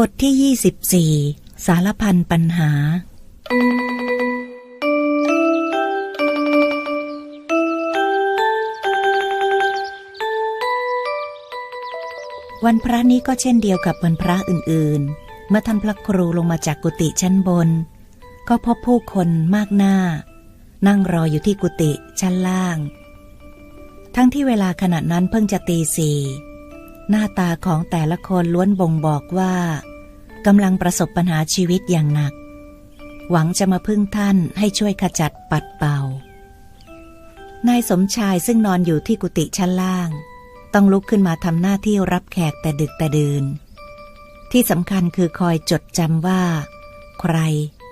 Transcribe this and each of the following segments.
บทที่ 24 สารพันปัญหา วันพระนี้ก็เช่นเดียวกับวันพระอื่นๆ เมื่อท่านพระครูลงมาจากกุฏิชั้นบน ก็พบผู้คนมากหน้า นั่งรออยู่ที่กุฏิชั้นล่าง ทั้งที่เวลาขณะนั้นเพิ่งจะตีสี่ หน้าตาของแต่ละคนล้วนบ่งบอกว่ากำลังประสบปัญหาชีวิตอย่างหนัก หวังจะมาพึ่งท่านให้ช่วยขจัดปัดเป่า นายสมชายซึ่งนอนอยู่ที่กุฏิชั้นล่าง ต้องลุกขึ้นมาทำหน้าที่รับแขกแต่ดึกแต่ดื่น ที่สำคัญคือคอยจดจำว่า ใคร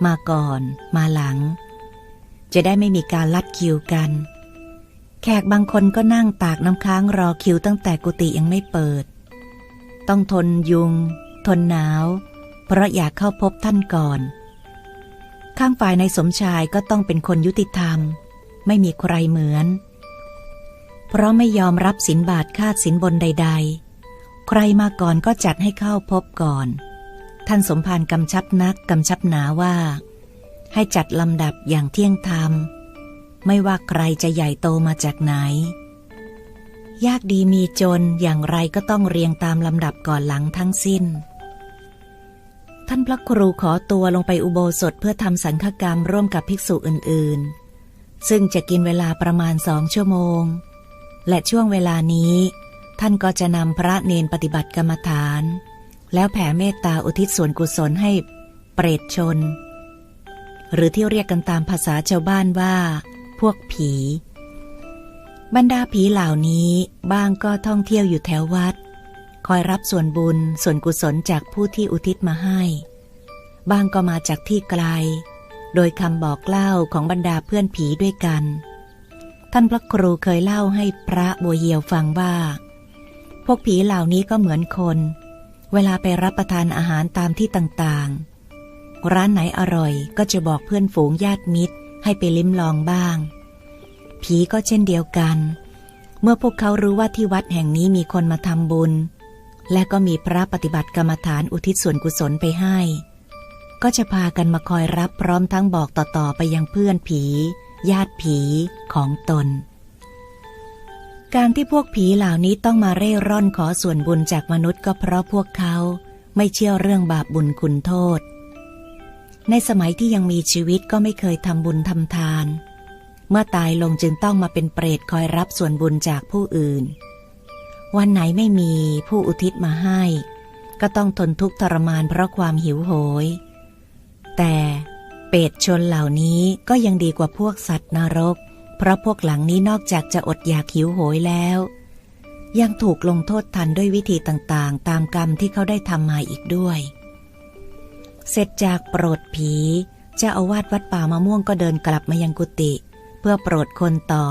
มาก่อน มาหลัง จะได้ไม่มีการลัดคิวกัน แขกบางคนก็นั่งตากน้ำค้างรอคิวตั้งแต่กุฏิยังไม่เปิด ต้องทนยุง ทนหนาว เพราะอยากเข้าพบท่านก่อน ข้างฝ่ายในสมชายก็ต้องเป็นคนยุติธรรม ไม่มีใครเหมือน เพราะไม่ยอมรับสินบาทคาดสินบนใด ๆ ใครมาก่อนก็จัดให้เข้าพบก่อน ท่านสมภารกำชับนักกำชับหนาว่า ให้จัดลำดับอย่างเที่ยงธรรม ไม่ว่าใครจะใหญ่โตมาจากไหน ยากดีมีจนอย่างไรก็ต้องเรียงตามลำดับก่อนหลังทั้งสิ้น ท่านพระครูขอตัวลงไปอุโบสถเพื่อทำสังฆกรรมร่วมกับภิกษุอื่นๆ ซึ่งจะกินเวลาประมาณสองชั่วโมง และช่วงเวลานี้ ท่านก็จะนำพระเนนปฏิบัติกรรมฐาน แล้วแผ่เมตตาอุทิศส่วนกุศลให้เปรตชน หรือที่เรียกกันตามภาษาชาวบ้านว่า พวกผี บรรดาผีเหล่านี้บ้างก็ท่องเที่ยวอยู่แถววัด คอยรับส่วนบุญส่วนกุศลจากผู้ที่อุทิศมาให้ บ้างก็มาจากที่ไกล โดยคำบอกเล่าของบรรดาเพื่อนผีด้วยกัน ท่านพระครูเคยเล่าให้พระบัวเยียวฟังว่า พวกผีเหล่านี้ก็เหมือนคน เวลาไปรับประทานอาหารตามที่ต่างๆ ร้านไหนอร่อยก็จะบอกเพื่อนฝูงญาติมิตร ให้ไปลิ้มลองบ้าง ผีก็เช่นเดียวกัน เมื่อพวกเขารู้ว่าที่วัดแห่งนี้มีคนมาทำบุญ และก็มีพระปฏิบัติกรรมฐานอุทิศส่วนกุศลไปให้ ก็จะพากันมาคอยรับพร้อมทั้งบอกต่อๆไปยังเพื่อนผี ญาติผีของตน การที่พวกผีเหล่านี้ต้องมาเร่ร่อนขอส่วนบุญจากมนุษย์ก็เพราะพวกเขาไม่เชื่อเรื่องบาปบุญคุณโทษ ในสมัยที่ยังมีชีวิตก็ไม่เคยทำบุญทำทาน เมื่อตายลงจึงต้องมาเป็นเปรตคอยรับส่วนบุญจากผู้อื่น วันไหนไม่มีผู้อุทิศมาให้ ก็ต้องทนทุกข์ทรมานเพราะความหิวโหย แต่เปรตชนเหล่านี้ก็ยังดีกว่าพวกสัตว์นรก เพราะพวกหลังนี้นอกจากจะอดอยากหิวโหยแล้ว ยังถูกลงโทษทันด้วยวิธีต่างๆ ตามกรรมที่เขาได้ทำมาอีกด้วย เสร็จจากโปรดผีเจ้าอาวาสวัดป่ามะม่วงก็เดินกลับมายังกุฏิเพื่อโปรดคนต่อ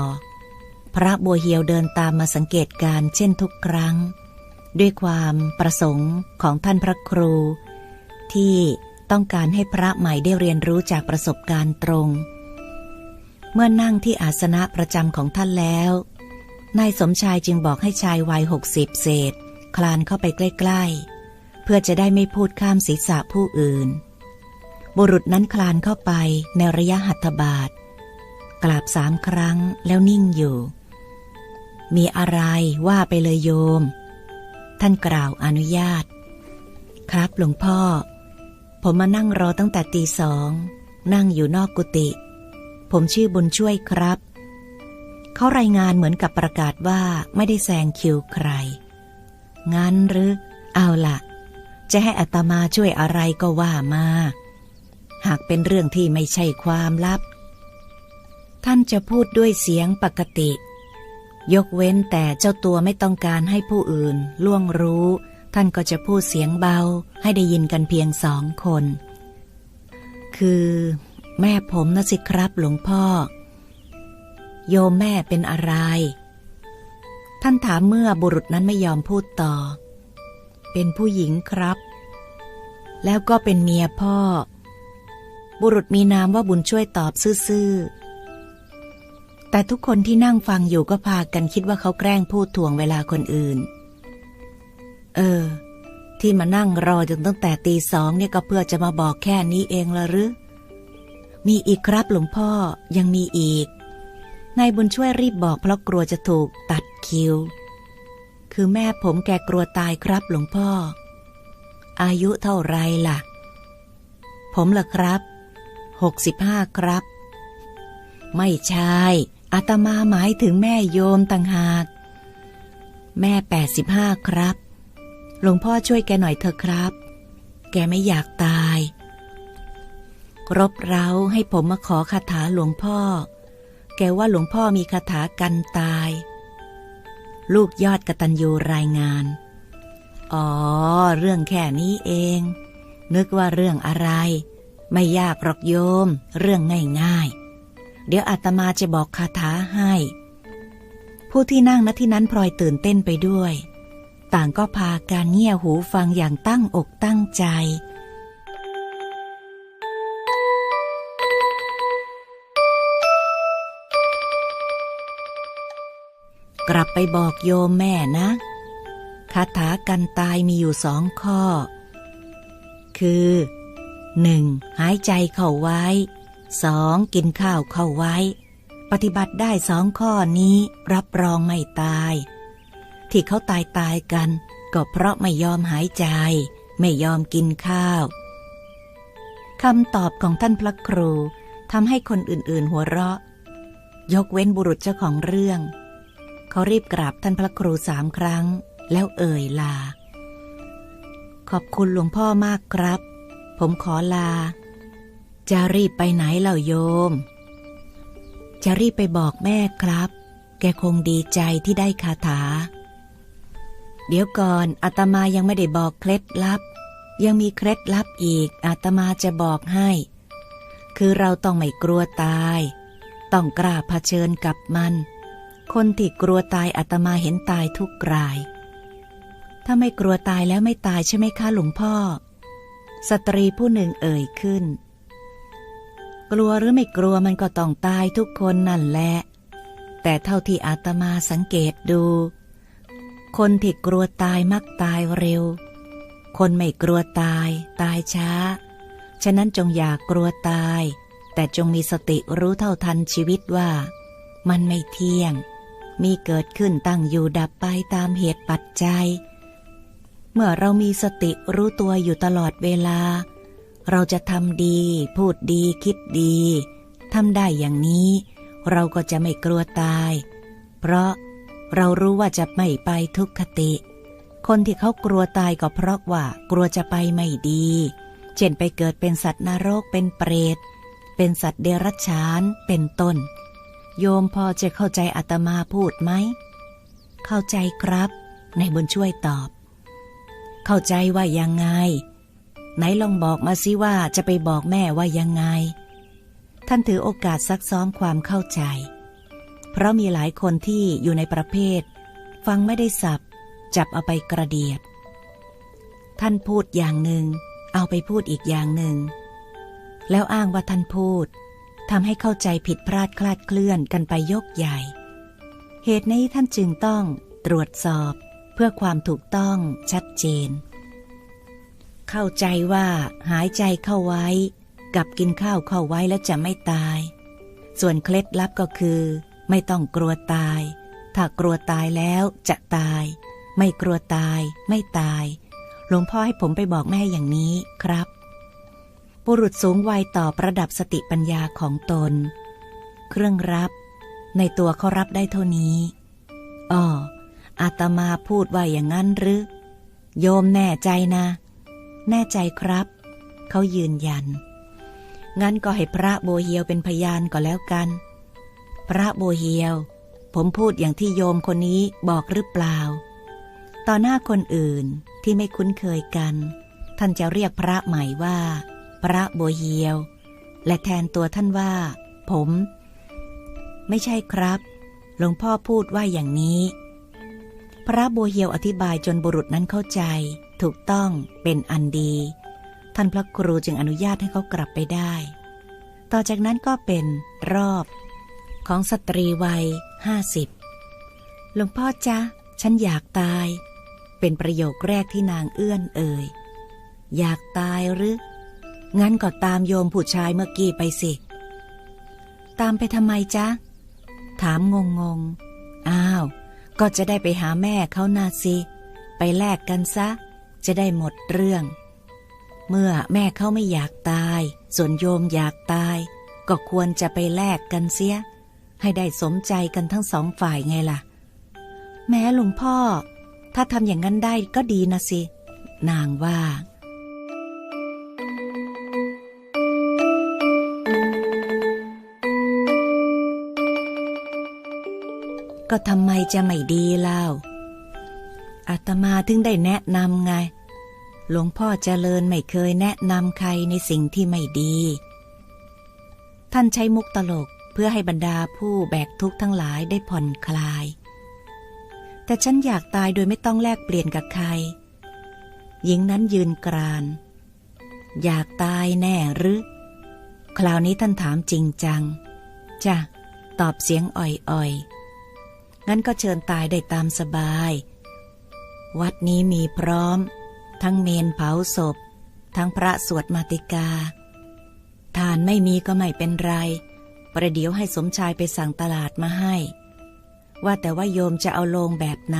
พระบัวเหียวเดินตามมาสังเกตการเช่นทุกครั้ง ด้วยความประสงค์ของท่านพระครู ที่ต้องการให้พระใหม่ได้เรียนรู้จากประสบการณ์ตรง เมื่อนั่งที่อาสนะประจำของท่านแล้วนายสมชายจึงบอกให้ชายวัยหกสิบเศษ คลานเข้าไปใกล้ ๆ เพื่อจะได้ไม่พูดข้ามศีรษะผู้อื่น บุรุษนั้นคลานเข้าไปในระยะหัตถบาท กราบสามครั้งแล้วนิ่งอยู่ มีอะไรว่าไปเลยโยม ท่านกล่าวอนุญาต ครับหลวงพ่อ ผมมานั่งรอตั้งแต่ตีสอง นั่งอยู่นอกกุฏิผมชื่อบุญช่วยครับ เขารายงานเหมือนกับประกาศว่าไม่ได้แซงคิวใคร งั้นหรือ เอาละ จะให้อัตมาช่วยอะไรก็ว่ามา หากเป็นเรื่องที่ไม่ใช่ความลับ ท่านจะพูดด้วยเสียงปกติ ยกเว้นแต่เจ้าตัวไม่ต้องการให้ผู้อื่น ล่วงรู้ ท่านก็จะพูดเสียงเบาให้ได้ยินกันเพียงสองคน คือ แม่ผมนะสิครับหลวงพ่อ โยมแม่เป็นอะไร ท่านถามเมื่อบุรุษนั้นไม่ยอมพูดต่อ เป็นผู้หญิงครับ แล้วก็เป็นเมียพ่อ บุรุษมีนามว่าบุญช่วยตอบซื่อๆ แต่ทุกคนที่นั่งฟังอยู่ก็พากันคิดว่าเขาแกล้งพูดถ่วงเวลาคนอื่น เออ ที่มานั่งรอจนตั้งแต่ตีสองเนี่ยก็เพื่อจะมาบอกแค่นี้เองละหรือ มีอีกครับหลวงพ่อยังมีอีกนายบุญช่วยรีบบอกเพราะกลัวจะถูกตัดคิว คือแม่ผมแกกลัวตายครับหลวงพ่อ อายุเท่าไรล่ะ ผมล่ะครับหกสิบห้าครับ ไม่ใช่อาตมาหมายถึงแม่โยมต่างหาก แม่แปดสิบห้าครับ หลวงพ่อช่วยแกหน่อยเถอะครับ แกไม่อยากตายรบเร้าให้ผมมาขอคาถาหลวงพ่อ แกว่าหลวงพ่อมีคาถากันตาย ลูกยอดกตัญญูรายงาน อ๋อ เรื่องแค่นี้เอง นึกว่าเรื่องอะไร ไม่ยากหรอกโยม เรื่องง่ายๆ เดี๋ยวอาตมาจะบอกคาถาให้ ผู้ที่นั่งณที่นั้นพลอยตื่นเต้นไปด้วย ต่างก็พาการเงี่ยหูฟังอย่างตั้งอกตั้งใจ กลับไปบอกโยมแม่นะคาถากันตายมีอยู่สองข้อ คือหนึ่งหายใจเข้าไว้สองกินข้าวเข้าไว้ ปฏิบัติได้สองข้อนี้รับรองไม่ตาย ที่เขาตายตายกัน ก็เพราะไม่ยอมหายใจ ไม่ยอมกินข้าวคำตอบของท่านพระครูทำให้คนอื่นๆหัวเราะ ยกเว้นบุรุษเจ้าของเรื่อง เขารีบกราบท่านพระครูสามครั้ง แล้วเอ่ยลา ขอบคุณหลวงพ่อมากครับ ผมขอลา จะรีบไปไหนเล่าโยม จะรีบไปบอกแม่ครับ แกคงดีใจที่ได้คาถา เดี๋ยวก่อนอาตมายังไม่ได้บอกเคล็ดลับ ยังมีเคล็ดลับอีกอาตมาจะบอกให้ คือเราต้องไม่กลัวตาย ต้องกล้าเผชิญกับมัน คนที่กลัวตายอาตมาเห็นตายทุกราย ถ้าไม่กลัวตายแล้วไม่ตายใช่ไหมคะหลวงพ่อ สตรีผู้หนึ่งเอ่ยขึ้น กลัวหรือไม่กลัวมันก็ต้องตายทุกคนนั่นแหละ แต่เท่าที่อาตมาสังเกตดู คนที่กลัวตายมักตายเร็ว คนไม่กลัวตาย ตายช้า ฉะนั้นจงอย่ากกลัวตาย แต่จงมีสติรู้เท่าทันชีวิตว่ามันไม่เที่ยง มีเกิดขึ้นตั้งอยู่ดับไปตามเหตุปัจจัย เมื่อเรามีสติรู้ตัวอยู่ตลอดเวลา เราจะทำดี พูดดีคิดดีทำได้อย่างนี้ เราก็จะไม่กลัวตาย เพราะเรารู้ว่าจะไม่ไปทุกขติ คนที่เขากลัวตายก็เพราะว่ากลัวจะไปไม่ดี เช่นไปเกิดเป็นสัตว์นรกเป็นเปรต เป็นสัตว์เดรัจฉานเป็นต้น โยมพอจะเข้าใจอาตมาพูดไหม เข้าใจครับ ในบุญช่วยตอบ เข้าใจว่ายังไง ไหนลองบอกมาสิว่าจะไปบอกแม่ว่ายังไง ท่านถือโอกาสซักซ้อมความเข้าใจ เพราะมีหลายคนที่อยู่ในประเภท ฟังไม่ได้สับ จับเอาไปกระเดียด ท่านพูดอย่างหนึ่ง เอาไปพูดอีกอย่างหนึ่ง แล้วอ้างว่าท่านพูด ทำให้เข้าใจผิดพลาดคลาดเคลื่อนกันไปยกใหญ่ เหตุนี้ท่านจึงต้องตรวจสอบเพื่อความถูกต้องชัดเจน เข้าใจว่าหายใจเข้าไว้ กับกินข้าวเข้าไว้แล้วจะไม่ตาย ส่วนเคล็ดลับก็คือ ไม่ต้องกลัวตาย ถ้ากลัวตายแล้วจะตาย ไม่กลัวตาย ไม่ตาย หลวงพ่อให้ผมไปบอกแม่อย่างนี้ครับ บุรุษสูงวัยตอบระดับสติปัญญาของตน เครื่องรับ ในตัวเขารับได้เท่านี้อ้ออาตมาพูดว่าอย่างนั้นหรือ โยมแน่ใจนะ แน่ใจครับ เขายืนยัน งั้นก็ให้พระโบเฮียวเป็นพยานก็แล้วกัน พระโบเฮียว ผมพูดอย่างที่โยมคนนี้บอกหรือเปล่า ต่อหน้าคนอื่นที่ไม่คุ้นเคยกัน ท่านจะเรียกพระใหม่ว่า พระโบเฮียว และแทนตัวท่านว่า ผม ไม่ใช่ครับ หลวงพ่อพูดว่าอย่างนี้ พระโบเฮียวอธิบายจนบุรุษนั้นเข้าใจ ถูกต้องเป็นอันดี ท่านพระครูจึงอนุญาตให้เขากลับไปได้ ต่อจากนั้นก็เป็นรอบ ของสตรีวัยห้าสิบหลวงพ่อจ๊ะ ฉันอยากตาย เป็นประโยคแรกที่นางเอื้อนเอ่ยอยากตายหรือ งั้นก็ตามโยมผู้ชายเมื่อกี้ไปสิ ตามไปทำไมจ๊ะ ถามงงงอ้าว ก็จะได้ไปหาแม่เขานาสิ ไปแลกกันซะ จะได้หมดเรื่อง เมื่อแม่เขาไม่อยากตาย ส่วนโยมอยากตาย ก็ควรจะไปแลกกันเสีย ให้ได้สมใจกันทั้งสองฝ่ายไงล่ะ แม้หลวงพ่อ ถ้าทำอย่างนั้นได้ก็ดีนะสิ นางว่า ก็ทำไมจะไม่ดีเล่าอาตมาถึงได้แนะนำไง หลวงพ่อเจริญไม่เคยแนะนำใครในสิ่งที่ไม่ดี ท่านใช้มุกตลกเพื่อให้บรรดาผู้แบกทุกข์ทั้งหลายได้ผ่อนคลาย แต่ฉันอยากตายโดยไม่ต้องแลกเปลี่ยนกับใคร หญิงนั้นยืนกราน อยากตายแน่หรือ คราวนี้ท่านถามจริงจัง จ้ะ ตอบเสียงอ่อยๆ งั้นก็เชิญตายได้ตามสบาย วัดนี้มีพร้อม ทั้งเมนเผาศพ ทั้งพระสวดมาติกา ทานไม่มีก็ไม่เป็นไร ประเดี๋ยวให้สมชายไปสั่งตลาดมาให้ ว่าแต่ว่าโยมจะเอาโลงแบบไหน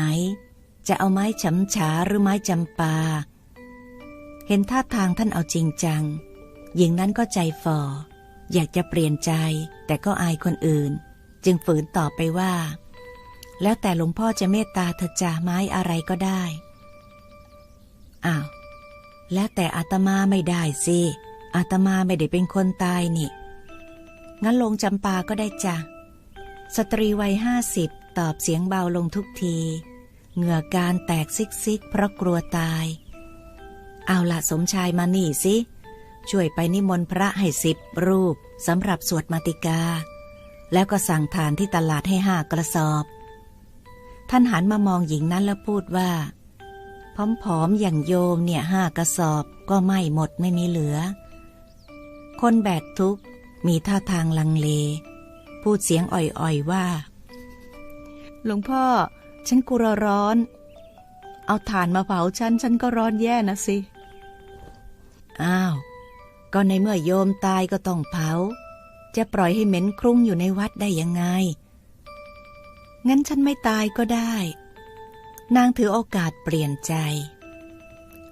จะเอาไม้ฉำฉาหรือไม้จำปา เห็นท่าทางท่านเอาจริงจัง หญิงนั้นก็ใจฝ่อ อยากจะเปลี่ยนใจ แต่ก็อายคนอื่น จึงฝืนตอบไปว่า แล้วแต่หลวงพ่อจะเมตตาเธอจ่าไม้อะไรก็ได้ อ้าว แล้วแต่อาตมาไม่ได้สิ อาตมาไม่ได้เป็นคนตายนี่ งั้นลงจำปาก็ได้จ้ะ สตรีวัยห้าสิบตอบเสียงเบาลงทุกที เหงื่อการแตกซิกซิกเพราะกลัวตาย เอาละสมชายมานี่สิ ช่วยไปนิมนต์พระให้สิบรูปสำหรับสวดมาติกา แล้วก็สั่งทานที่ตลาดให้ห้ากระสอบ ท่านหันมามองหญิงนั้นแล้วพูดว่าผอมๆอย่างโยมเนี่ยห้ากระสอบก็ไม่หมดไม่มีเหลือ คนแบกทุกข์มีท่าทางลังเล พูดเสียงอ่อยๆว่า หลวงพ่อ ฉันกลัวร้อน เอาถ่านมาเผาฉัน ฉันก็ร้อนแย่นะสิ อ้าว ก็ในเมื่อโยมตายก็ต้องเผา จะปล่อยให้เหม็นคลุ้งอยู่ในวัดได้ยังไง งั้นฉันไม่ตายก็ได้ นางถือโอกาสเปลี่ยนใจ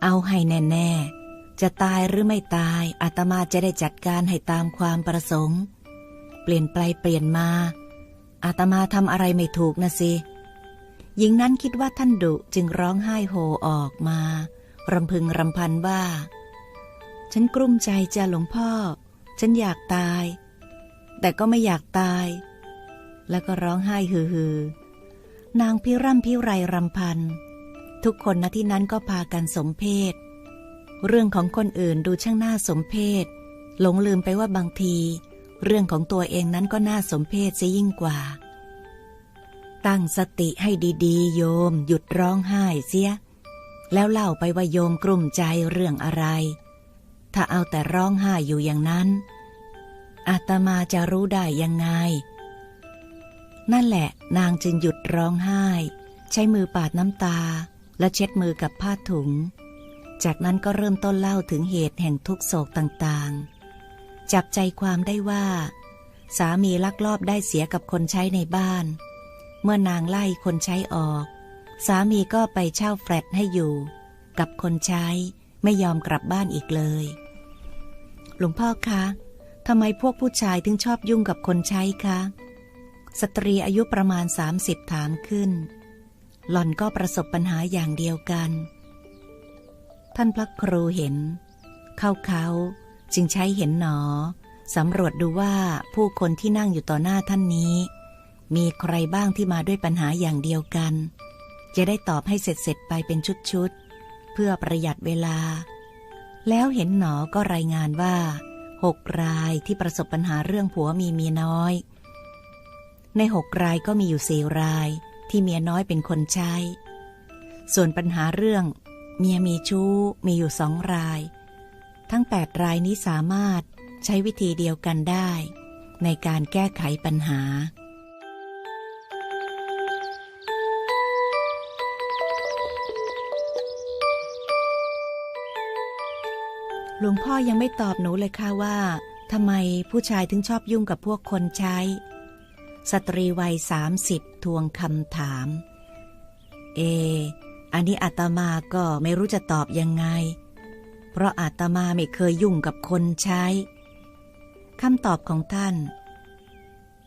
เอาให้แน่ ๆ จะตายหรือไม่ตายอาตมาจะได้จัดการให้ตามความประสงค์ เปลี่ยนไปเปลี่ยนมาอาตมาทำอะไรไม่ถูกนะสิหญิงนั้นคิดว่าท่านดุจึงร้องไห้โฮออกมารำพึงรำพันว่า ฉันกลุ้มใจจ้ะหลวงพ่อ ฉันอยากตาย แต่ก็ไม่อยากตาย แล้วก็ร้องไห้ฮือฮือ นางพิร่ำพิไรรำพัน ทุกคนณที่นั้นก็พากันสมเพศ เรื่องของคนอื่นดูช่างน่าสมเพศ หลงลืมไปว่าบางที เรื่องของตัวเองนั้นก็น่าสมเพศซะยิ่งกว่า ตั้งสติให้ดีๆ โยม หยุดร้องไห้เสีย แล้วเล่าไปว่าโยมกลุ่มใจเรื่องอะไร ถ้าเอาแต่ร้องไห้อยู่อย่างนั้นอาตมาจะรู้ได้ยังไง นั่นแหละนางจึงหยุดร้องไห้ ใช้มือปาดน้ำตา และเช็ดมือกับผ้าถุง จากนั้นก็เริ่มต้นเล่าถึงเหตุแห่งทุกโศกต่างๆ จับใจความได้ว่า สามีลักลอบได้เสียกับคนใช้ในบ้าน เมื่อนางไล่คนใช้ออก สามีก็ไปเช่าแฟลตให้อยู่ กับคนใช้ไม่ยอมกลับบ้านอีกเลย หลวงพ่อคะทำไมพวกผู้ชายถึงชอบยุ่งกับคนใช้คะ สตรีอายุประมาณ 30 ถามขึ้น หล่อนก็ประสบปัญหาอย่างเดียวกัน ท่านพระครูเห็น เข้าเขาจึงใช้เห็นหนอสำรวจดูว่าผู้คนที่นั่งอยู่ต่อหน้าท่านนี้ มีใครบ้างที่มาด้วยปัญหาอย่างเดียวกัน จะได้ตอบให้เสร็จๆไปเป็นชุดๆ เพื่อประหยัดเวลา แล้วเห็นหนอก็รายงานว่าหกรายที่ประสบปัญหาเรื่องผัวมีเมียน้อย ในหกรายก็มีอยู่สี่รายที่เมียน้อยเป็นคนใช้ ส่วนปัญหาเรื่อง เมียมีชู้มีอยู่สองราย ทั้งแปดรายนี้สามารถใช้วิธีเดียวกันได้ ในการแก้ไขปัญหา หลวงพ่อยังไม่ตอบหนูเลยค่ะว่าทำไมผู้ชายถึงชอบยุ่งกับพวกคนใช้ สตรีวัยสามสิบทวงคำถาม เอ อันนี้อาตมาก็ไม่รู้จะตอบยังไง เพราะอาตมาไม่เคยยุ่งกับคนใช้คำตอบของท่าน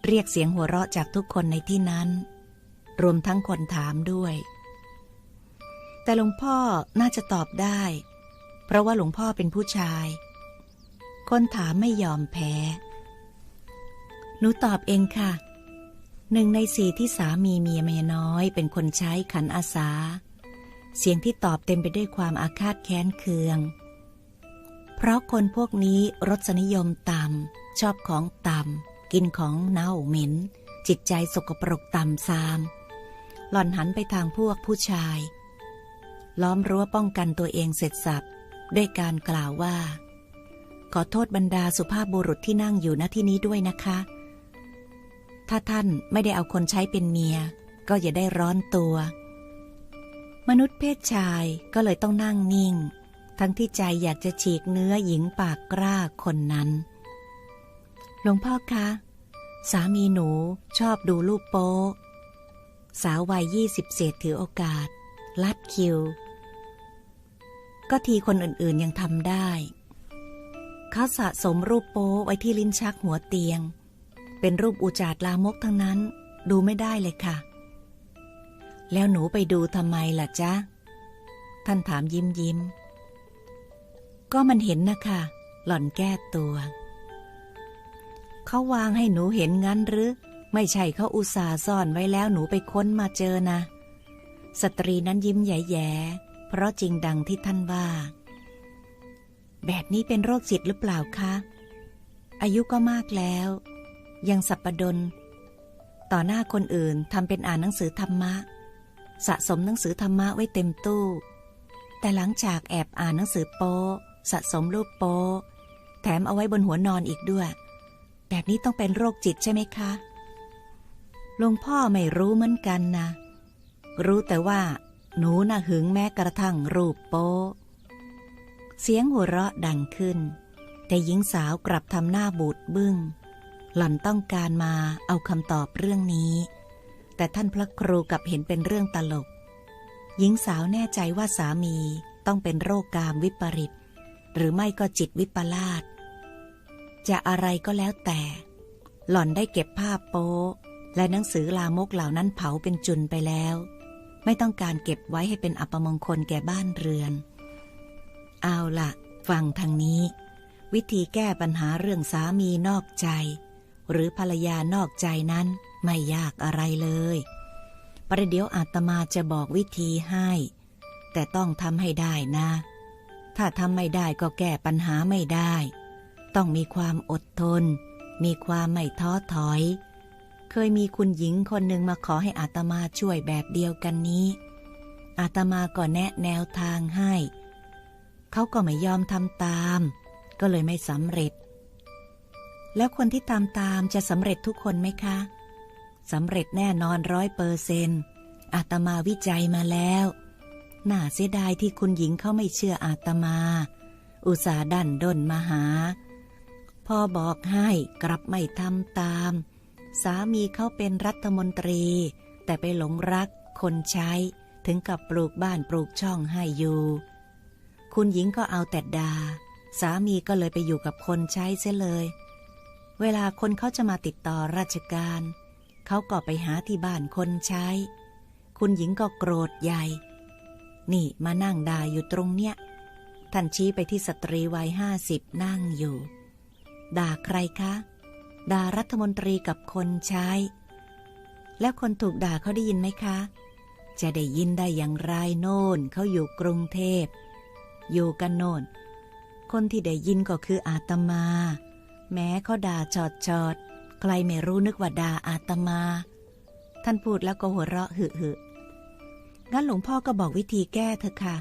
เรียกเสียงหัวเราะจากทุกคนในที่นั้น รวมทั้งคนถามด้วย แต่หลวงพ่อน่าจะตอบได้ เพราะว่าหลวงพ่อเป็นผู้ชาย คนถามไม่ยอมแพ้ หนูตอบเองค่ะ หนึ่งในสี่ที่สามีเมียเมียน้อยเป็นคนใช้ขันอาสา เสียงที่ตอบเต็มไปด้วยความอาฆาตแค้นเคือง เพราะคนพวกนี้รสนิยมต่ำชอบของต่ำกินของเน่าเหม็น จิตใจสกปรกต่ำซาม หล่อนหันไปทางพวกผู้ชาย ล้อมรั้วป้องกันตัวเองเสร็จสับด้วยการกล่าวว่า ขอโทษบรรดาสุภาพบุรุษที่นั่งอยู่ณที่นี้ด้วยนะคะ ถ้าท่านไม่ได้เอาคนใช้เป็นเมีย ก็อย่าได้ร้อนตัว มนุษย์เพศชายก็เลยต้องนั่งนิ่ง ทั้งที่ใจอยากจะฉีกเนื้อหญิงปากกล้าคนนั้น หลวงพ่อคะ สามีหนูชอบดูรูปโป๊สาววัยยี่สิบเศษถือโอกาส ลัดคิว ก็ทีคนอื่นๆยังทำได้ เขาสะสมรูปโป๊ไว้ที่ลิ้นชักหัวเตียง เป็นรูปอุจาดลามกทั้งนั้น ดูไม่ได้เลยค่ะ แล้วหนูไปดูทำไมล่ะจ๊ะ ท่านถามยิ้มยิ้ม ก็มันเห็นนะคะหล่อนแก้ตัว เขาวางให้หนูเห็นงั้นหรือ ไม่ใช่เขาอุตส่าห์ซ่อนไว้แล้วหนูไปค้นมาเจอนะ สตรีนั้นยิ้มแย่ๆเพราะจริงดังที่ท่านว่า แบบนี้เป็นโรคจิตหรือเปล่าคะ อายุก็มากแล้ว ยังสับปะดน ต่อหน้าคนอื่นทำเป็นอ่านหนังสือธรรมะ สะสมหนังสือธรรมะไว้เต็มตู้ แต่หลังจากแอบอ่านหนังสือโป๊สะสมรูปโป๊แถมเอาไว้บนหัวนอนอีกด้วย แบบนี้ต้องเป็นโรคจิตใช่ไหมคะหลวงพ่อไม่รู้เหมือนกันนะ รู้แต่ว่า หนูน่ะหึงแม้กระทั่งรูปโป๊เสียงหัวเราะดังขึ้น แต่หญิงสาวกลับทำหน้าบูดบึ้ง หล่อนต้องการมาเอาคำตอบเรื่องนี้ แต่ท่านพระครูกับเห็นเป็นเรื่องตลก หญิงสาวแน่ใจว่าสามีต้องเป็นโรคกามวิปริต หรือไม่ก็จิตวิปลาสจะอะไรก็แล้วแต่ หล่อนได้เก็บภาพโป๊และหนังสือลามกเหล่านั้นเผาเป็นจุนไปแล้ว ไม่ต้องการเก็บไว้ให้เป็นอัปมงคลแก่บ้านเรือน เอาละฟังทางนี้ วิธีแก้ปัญหาเรื่องสามีนอกใจ หรือภรรยานอกใจนั้นไม่ยากอะไรเลย ประเดี๋ยวอาตมาจะบอกวิธีให้ แต่ต้องทำให้ได้นะ ถ้าทำไม่ได้ก็แก้ปัญหาไม่ได้ ต้องมีความอดทน มีความไม่ท้อถอย เคยมีคุณหญิงคนหนึ่งมาขอให้อาตมาช่วยแบบเดียวกันนี้ อาตมาก็แนะแนวทางให้ เขาก็ไม่ยอมทำตาม ก็เลยไม่สำเร็จ แล้วคนที่ตามตามจะสำเร็จทุกคนไหมคะสำเร็จแน่นอนร้อยเปอร์เซนอาตมาวิจัยมาแล้ว น่าเสียดายที่คุณหญิงเขาไม่เชื่ออาตมา อุตส่าห์ดันด้นมาหา พอบอกให้กลับไม่ทำตาม สามีเขาเป็นรัฐมนตรี แต่ไปหลงรักคนใช้ ถึงกับปลูกบ้านปลูกช่องให้อยู่ คุณหญิงก็เอาแต่ดา สามีก็เลยไปอยู่กับคนใช้เสียเลย เวลาคนเขาจะมาติดต่อราชการ เขาก็ไปหาที่บ้านคนใช้ คุณหญิงก็โกรธใหญ่ นี่มานั่งด่าอยู่ตรงเนี้ย ท่านชี้ไปที่สตรีวัยห้าสิบนั่งอยู่ ด่าใครคะ ด่ารัฐมนตรีกับคนใช้ แล้วคนถูกด่าเขาได้ยินไหมคะ จะได้ยินได้อย่างไรโน่นเขาอยู่กรุงเทพ อยู่กันโน่น คนที่ได้ยินก็คืออาตมา แม้เขาด่าจอดจอดใครไม่รู้นึกว่าด่าอาตมา ท่านพูดแล้วก็หัวเราะหึหึงั้นหลวงพ่อก็บอกวิธีแก้เถอะค่ะ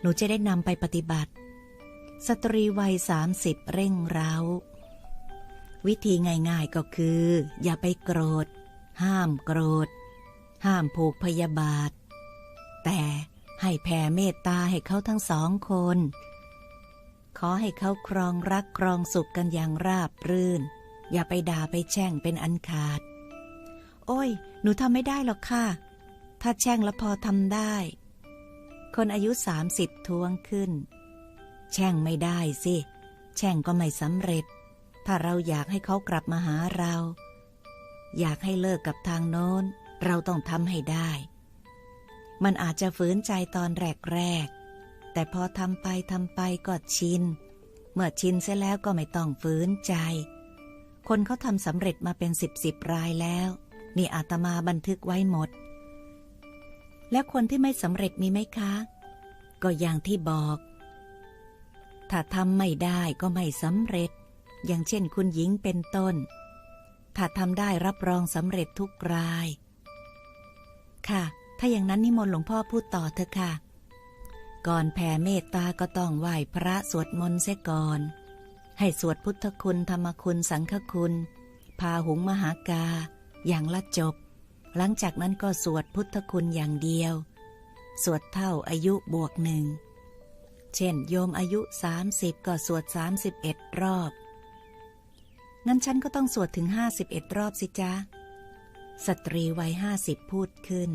หนูจะได้นำไปปฏิบัติ สตรีวัยสามสิบเร่งเร้าวิธีง่ายๆก็คือ อย่าไปโกรธ ห้ามโกรธ ห้ามผูกพยาบาท แต่ให้แผ่เมตตาให้เขาทั้งสองคน ขอให้เขาครองรักครองสุขกันอย่างราบรื่น อย่าไปด่าไปแช่งเป็นอันขาด โอ้ย หนูทำไม่ได้หรอกค่ะ ถ้าแช่งแล้วพอทำได้ คนอายุสามสิบทวงขึ้น แช่งไม่ได้สิ แช่งก็ไม่สำเร็จ ถ้าเราอยากให้เขากลับมาหาเรา อยากให้เลิกกับทางโน้น เราต้องทำให้ได้ มันอาจจะฝืนใจตอนแรกๆ แต่พอทำไปทำไปก็ชิน เมื่อชินเสียแล้วก็ไม่ต้องฝืนใจ คนเขาทำสำเร็จมาเป็นสิบสิบรายแล้วนี่อาตมาบันทึกไว้หมด แล้วคนที่ไม่สำเร็จมีไหมคะ ก็อย่างที่บอก ถ้าทำไม่ได้ก็ไม่สำเร็จ อย่างเช่นคุณหญิงเป็นต้น ถ้าทำได้รับรองสำเร็จทุกราย ค่ะ ถ้าอย่างนั้นนิมนต์หลวงพ่อพูดต่อเถอะค่ะ ก่อนแผ่เมตตาก็ต้องไหว้พระสวดมนต์เสียก่อน ให้สวดพุทธคุณธรรมคุณสังฆคุณ พาหุงมหากา อย่างละจบ หลังจากนั้นก็สวดพุทธคุณอย่างเดียว สวดเท่าอายุบวกหนึ่ง เช่น โยมอายุ 30 ก็สวด 31 รอบ งั้นฉันก็ต้องสวดถึง 51 รอบสิจ๊ะ สตรีวัยห้าสิบพูดขึ้น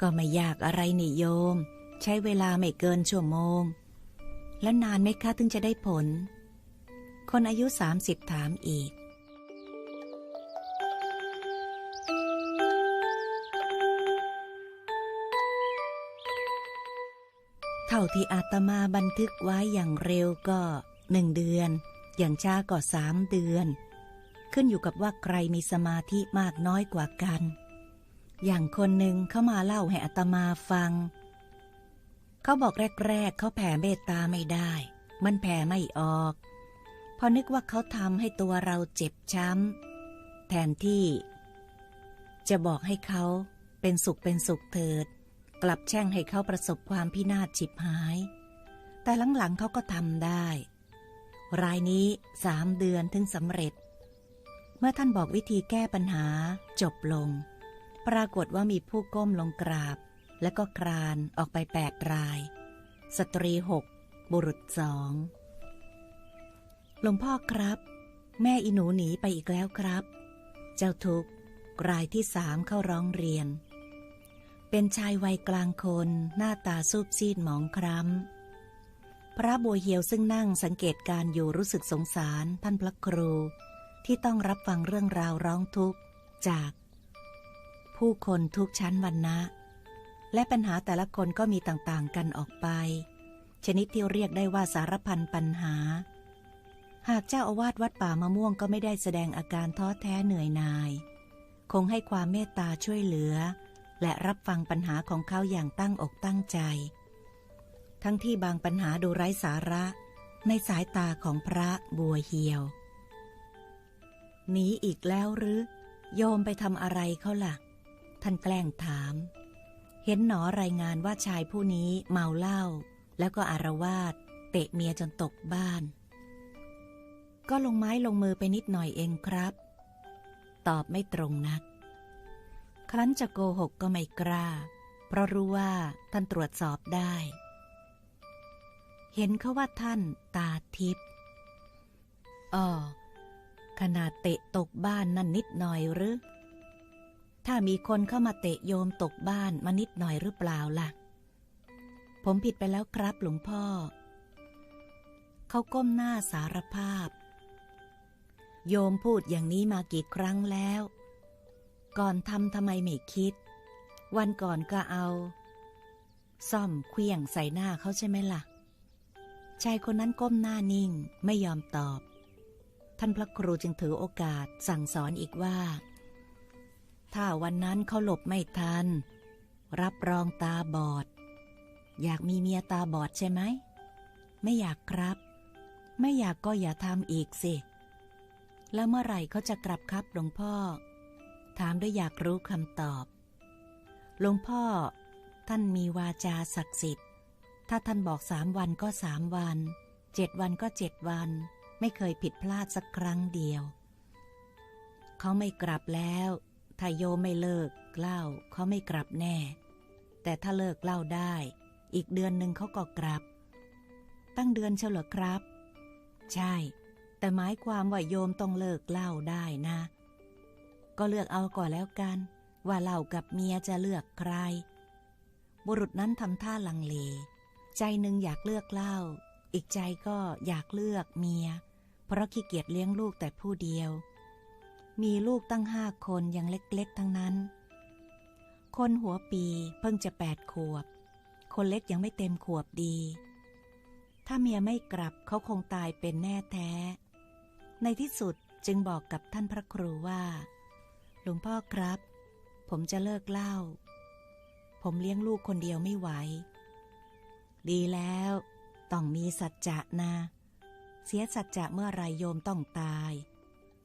ก็ไม่ยากอะไรนี่โยม ใช้เวลาไม่เกินชั่วโมง แล้วนานไหมคะถึงจะได้ผล คนอายุ 30 ถามอีก เท่าที่อาตมาบันทึกไว้อย่างเร็วก็หนึ่งเดือน อย่างช้าก็สามเดือน ขึ้นอยู่กับว่าใครมีสมาธิมากน้อยกว่ากัน อย่างคนหนึ่งเข้ามาเล่าให้อาตมาฟัง เขาบอกแรกๆเขาแผ่เมตตาไม่ได้ มันแผ่ไม่ออก พอนึกว่าเขาทำให้ตัวเราเจ็บช้ำ แทนที่ จะบอกให้เขาเป็นสุขเป็นสุขเถิด กลับแช่งให้เขาประสบความพินาศฉิบหาย แต่หลังๆเขาก็ทำได้ รายนี้สามเดือนถึงสำเร็จ เมื่อท่านบอกวิธีแก้ปัญหาจบลง ปรากฏว่ามีผู้ก้มลงกราบ และก็ครานออกไปแปดราย สตรีหกบุรุษสองหลวงพ่อครับ แม่อีหนูหนีไปอีกแล้วครับ เจ้าทุกรายที่สามเข้าร้องเรียน เป็นชายวัยกลางคนหน้าตาซูบซีดหมองคล้ำพระบัวเหียวซึ่งนั่งสังเกตการอยู่รู้สึกสงสารท่านพระครู ที่ต้องรับฟังเรื่องราวร้องทุกข์จาก ผู้คนทุกชั้นวรรณะ และปัญหาแต่ละคนก็มีต่างๆกันออกไป ชนิดที่เรียกได้ว่าสารพันปัญหา หากเจ้าอาวาสวัดป่ามะม่วงก็ไม่ได้แสดงอาการท้อแท้เหนื่อยนาย คงให้ความเมตตาช่วยเหลือ และรับฟังปัญหาของเขาอย่างตั้งอกตั้งใจ ทั้งที่บางปัญหาดูไร้สาระในสายตาของพระบัวเหียวหนีอีกแล้วหรือ โยมไปทำอะไรเขาล่ะ ท่านแกล้งถาม เห็นหนอรายงานว่าชายผู้นี้เมาเหล้าแล้วก็อารวาสเตะเมียจนตกบ้าน ก็ลงไม้ลงมือไปนิดหน่อยเองครับ ตอบไม่ตรงนัก ครั้นจะโกหกก็ไม่กล้า เพราะรู้ว่าท่านตรวจสอบได้ เห็นเขาว่าท่านตาทิพย์อ๋อขนาดเตะตกบ้านนั่นนิดหน่อยหรือ ถ้ามีคนเข้ามาเตะโยมตกบ้านมานิดหน่อยหรือเปล่าล่ะ ผมผิดไปแล้วครับหลวงพ่อ เขาก้มหน้าสารภาพ โยมพูดอย่างนี้มากี่ครั้งแล้ว ก่อนทำทำไมไม่คิด วันก่อนก็เอา ซ่อมเคลี้ยงใส่หน้าเขาใช่ไหมล่ะ ชายคนนั้นก้มหน้านิ่งไม่ยอมตอบ ท่านพระครูจึงถือโอกาสสั่งสอนอีกว่า ถ้าวันนั้นเขาหลบไม่ทัน รับรองตาบอด อยากมีเมียตาบอดใช่ไหม ไม่อยากครับ ไม่อยากก็อย่าทำอีกสิ แล้วเมื่อไหร่เขาจะกลับครับหลวงพ่อ ถามด้วยอยากรู้คำตอบ หลวงพ่อ ท่านมีวาจาศักดิ์สิทธิ์ ถ้าท่านบอกสามวันก็สามวัน เจ็ดวันก็เจ็ดวัน ไม่เคยผิดพลาดสักครั้งเดียว เขาไม่กลับแล้ว ถ้าโยไม่เลิกเล่าเขาไม่กลับแน่ แต่ถ้าเลิกเล่าได้ อีกเดือนหนึ่งเขาก็กลับ ตั้งเดือนเฉลอครับ ใช่ แต่หมายความว่าโยมต้องเลิกเล้าได้นะ ก็เลือกเอาก่อนแล้วกัน ว่าเล้ากับเมียจะเลือกใคร บุรุษนั้นทำท่าลังเล ใจหนึ่งอยากเลือกเล้าอีกใจก็อยากเลือกเมีย เพราะขี้เกียจเลี้ยงลูกแต่ผู้เดียว มีลูกตั้งห้าคนยังเล็กๆทั้งนั้น คนหัวปีเพิ่งจะแปดขวบ คนเล็กยังไม่เต็มขวบดี ถ้าเมียไม่กลับเขาคงตายเป็นแน่แท้ ในที่สุดจึงบอกกับท่านพระครูว่า หลวงพ่อครับ ผมจะเลิกเล้าผมเลี้ยงลูกคนเดียวไม่ไหว ดีแล้ว ต้องมีสัจจะนะ เสียสัจจะเมื่อไรโยมต้องตาย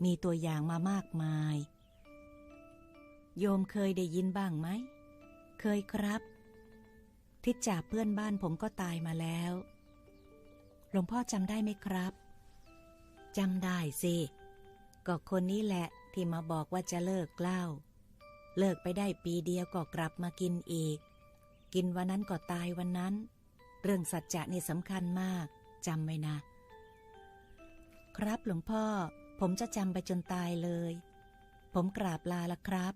มีตัวอย่างมามากมาย โยมเคยได้ยินบ้างไหม เคยครับ ทิศจากเพื่อนบ้านผมก็ตายมาแล้ว หลวงพ่อจำได้ไหมครับจำได้สิ ก็คนนี้แหละที่มาบอกว่าจะเลิกเล้าเลิกไปได้ปีเดียวก็กลับมากินอีก กินวันนั้นก็ตายวันนั้น เรื่องสัจจะนี่สำคัญมากจำไว้นะ ครับหลวงพ่อ ผมจะจำไปจนตายเลย ผมกราบลาละครับ